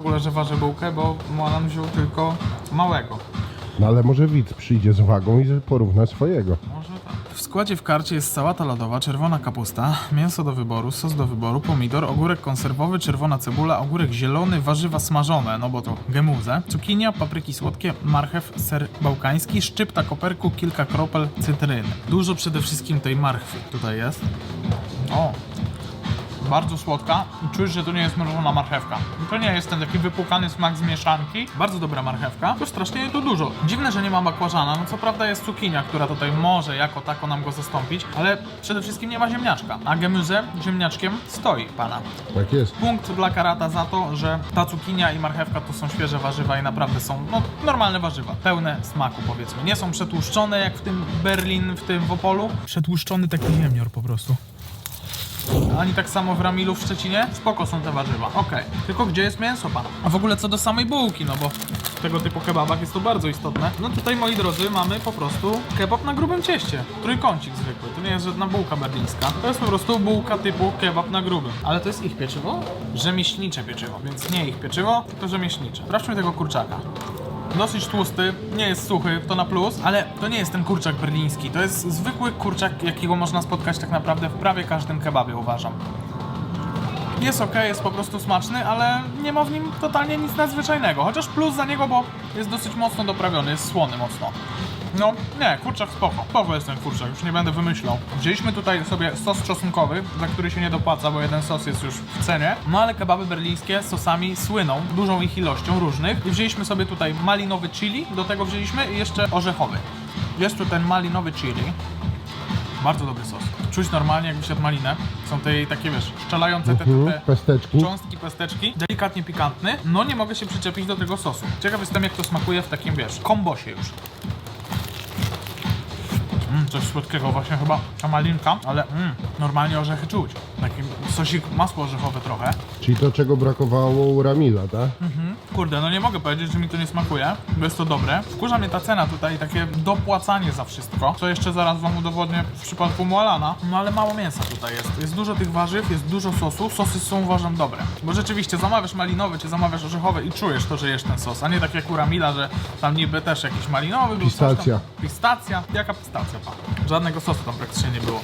w ogóle, że waży bułkę, bo Molan wziął tylko małego. No ale może widz przyjdzie z wagą i porówna swojego. Może tak. W składzie w karcie jest sałata lodowa, czerwona kapusta, mięso do wyboru, sos do wyboru, pomidor, ogórek konserwowy, czerwona cebula, ogórek zielony, warzywa smażone, no bo to gemuze, cukinia, papryki słodkie, marchew, ser bałkański, szczypta koperku, kilka kropel cytryny. Dużo przede wszystkim tej marchwi tutaj jest. O, bardzo słodka i czujesz, że to nie jest mrożona marchewka. To nie jest ten taki wypłukany smak z mieszanki. Bardzo dobra marchewka, to strasznie tu dużo. Dziwne, że nie ma bakłażana, no co prawda jest cukinia, która tutaj może jako tako nam go zastąpić, ale przede wszystkim nie ma ziemniaczka. A gemüse ziemniaczkiem stoi pana. Tak jest. Punkt dla Karata za to, że ta cukinia i marchewka to są świeże warzywa i naprawdę są no, normalne warzywa, pełne smaku powiedzmy. Nie są przetłuszczone jak w tym Berlin, w tym w Opolu. Przetłuszczony taki ziemnior po prostu. Ani tak samo w Ramilu w Szczecinie? Spoko są te warzywa, okej. Tylko gdzie jest mięso pana? A w ogóle co do samej bułki, no bo w tego typu kebabach jest to bardzo istotne. No tutaj moi drodzy mamy po prostu kebab na grubym cieście. Trójkącik zwykły, to nie jest żadna bułka berlińska. To jest po prostu bułka typu kebab na grubym. Ale to jest ich pieczywo? Rzemieślnicze pieczywo, więc nie ich pieczywo, tylko rzemieślnicze. Sprawdźmy tego kurczaka. Dosyć tłusty, nie jest suchy, to na plus, ale to nie jest ten kurczak berliński. To jest zwykły kurczak, jakiego można spotkać tak naprawdę w prawie każdym kebabie, uważam. Jest ok, jest po prostu smaczny, ale nie ma w nim totalnie nic nadzwyczajnego. Chociaż plus za niego, bo jest dosyć mocno doprawiony, jest słony mocno. No, nie, kurczak spoko. Spoko jest ten kurczak, już nie będę wymyślał. Wzięliśmy tutaj sobie sos czosnkowy, za który się nie dopłaca, bo jeden sos jest już w cenie. No ale kebaby berlińskie sosami słyną, dużą ich ilością różnych. I wzięliśmy sobie tutaj malinowy chili, do tego wzięliśmy i jeszcze orzechowy. Jest tu ten malinowy chili. Bardzo dobry sos. Czuć normalnie jakby siadł malinę. Są te jej takie, wiesz, szczelające te, te, Mhm, te pesteczki. cząstki, pesteczki. Delikatnie pikantny. No nie mogę się przyczepić do tego sosu. Ciekaw jestem jak to smakuje w takim, wiesz, kombosie już. Mm, coś słodkiego właśnie chyba ta malinka, ale mm, normalnie orzechy czuć. Taki sosik, masło orzechowe trochę. Czyli to, czego brakowało u Ramila, tak? Mhm. Kurde, no nie mogę powiedzieć, że mi to nie smakuje, bo jest to dobre. Wkurza mnie ta cena tutaj, takie dopłacanie za wszystko, co jeszcze zaraz wam udowodnię w przypadku Mualana. No ale mało mięsa tutaj jest. Jest dużo tych warzyw, jest dużo sosu. Sosy są uważam dobre. Bo rzeczywiście zamawiasz malinowy, czy zamawiasz orzechowy i czujesz to, że jesz ten sos, a nie tak jak u Ramila, że tam niby też jakiś malinowy był. Pistacja. Pistacja? Jaka pistacja, pan? Żadnego sosu tam praktycznie nie było.